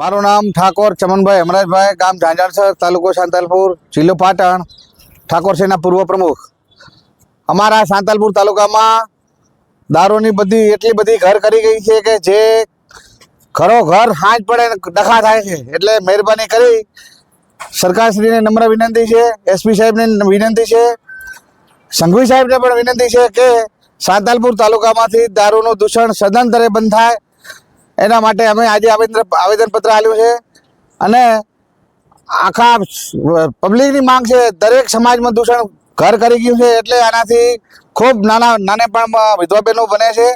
મારું નામ ઠાકોર ચમનભાઈ હમરાજભાઈ ગામ ઝાંઝાળસર તાલુકો સાંતાલપુર, જિલ્લો પાટણ. ઠાકોર સેના પૂર્વ પ્રમુખ. અમારા સાંતાલપુર તાલુકામાં દારૂની બધી એટલી બધી ઘર કરી ગઈ છે કે જે ઘરો ઘર હાંજ પડે ડખા થાય છે. એટલે મહેરબાની કરી સરકારશ્રીને નમ્ર વિનંતી છે એસપી સાહેબને વિનંતી છે, સંઘવી સાહેબને પણ વિનંતી છે કે સાંતાલપુર તાલુકામાંથી દારૂનું દૂષણ સદંતરે બંધ થાય. એના માટે અમે આજે આવેદન આવેદનપત્ર આપ્યું છે. અને આખા પબ્લિકની માંગ છે. દરેક સમાજમાં દૂષણ ઘર કરી ગયું છે એટલે આનાથી ખૂબ નાના નાને પણ વિધવા બહેનો બને છે.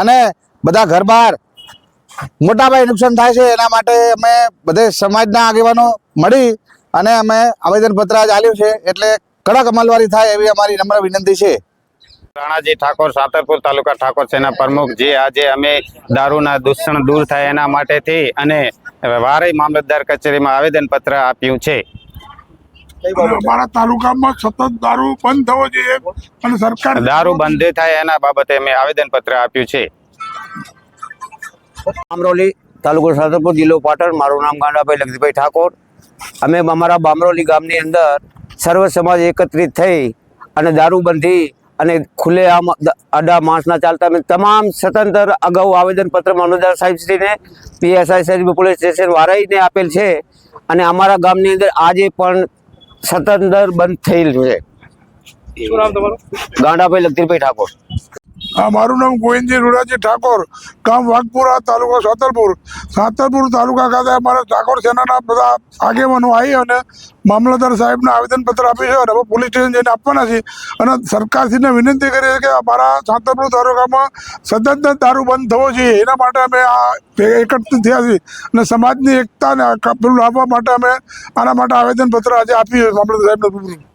અને બધા ઘર બહાર મોટા પાયે નુકસાન થાય છે. એના માટે અમે બધે સમાજના આગેવાનો મળી અને અમે આવેદનપત્ર આજ આપ્યું છે. એટલે કડક અમલવારી થાય એવી અમારી નમ્ર વિનંતી છે. રાણાજી ઠાકોર સાતરપુર તાલુકા ઠાકોર સેના પ્રમુખ જે આજે અમે દારૂના દૂષણ દૂર થાય એના માટેથી અને વારે મામલતદાર કચેરીમાં આવેદનપત્ર આપ્યું છે. અમારા તાલુકામાં સતત દારૂ બંધ થવો જોઈએ અને સરકાર દારૂ બંધ થાય એના બાબતે અમે આવેદનપત્ર આપ્યું છે. અમરોલી તાલુકો સાતરપુર જિલ્લો પાટણ મારું નામ ગાંડાભાઈ લગજીભાઈ ઠાકોર. અમે અમારા બામરોલી ગામની અંદર સર્વ સમાજ એકત્રિત થઈ અને દારૂબંધી અને ખુલ્લેઆમ આડા માણસના ચાલતા તમામ સ્વતંત્ર અગાઉ આવેદનપત્ર મામલતદાર સાહેબશ્રીને પીએસઆઈ સાહેબ પોલીસ સ્ટેશન વારાઈને આપેલ છે અને અમારા ગામની અંદર આજે પણ સતંતર બંધ થયેલ છે. ગાંડાભાઈ લગજીભાઈ ઠાકોર. હા, મારું નામ ગોવિંદજી રૂડાજી ઠાકોર. ગામ વાઘપુરા, તાલુકો સાતલપુર. સાતલપુર તાલુકા ખાતે અમારા ઠાકોર સેનાના બધા આગેવાનો આવી અને મામલતદાર સાહેબને આવેદનપત્ર આપ્યું છે અને હવે પોલીસ સ્ટેશન જઈને આપવાના છે અને સરકારશ્રીને વિનંતી કરી છે કે અમારા સાતલપુર તાલુકામાં સતત દારૂ બંધ થવો જોઈએ. એના માટે અમે આ એકત્રિત થયા છીએ. અને સમાજની એકતાને પેલું લાવવા માટે અમે આના માટે આવેદનપત્ર આજે આપ્યું છે મામલતદાર સાહેબને